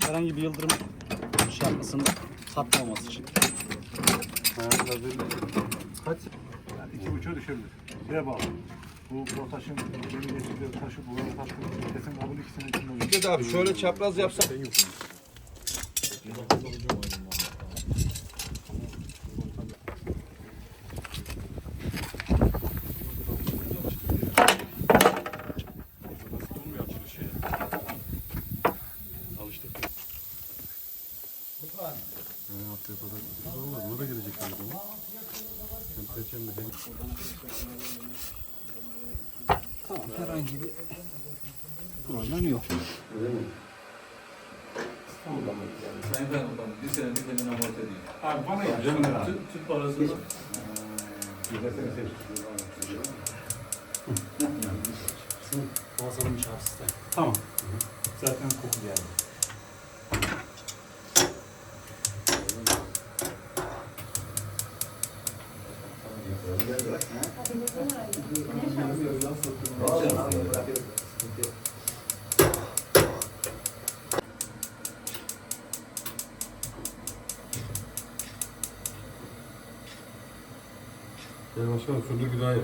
Herhangi bir yıldırım çarpmasında patlamaması için. Ha. Kaç? Yani iki buçuğa düşebilir. Şeye bağlı. Bu potaşın beni geçirdiği taşı buraya taktığımız kesin kabul ikisinin içinde olur. Dedi abi şöyle çapraz yapsak. Haftaya pazartesi var. Buna da gelecekler o zaman. Hem perşembe hem Tamam herhangi bir problem yok. Sayın Kaymakam, bir senedir kendini amorti ediyor. Abi bana yapsınlar Tüp, tüp parasını Boğaz alınmış hapisten. Tamam. Zaten koku geldi. Başkanım şurada bir daha yap.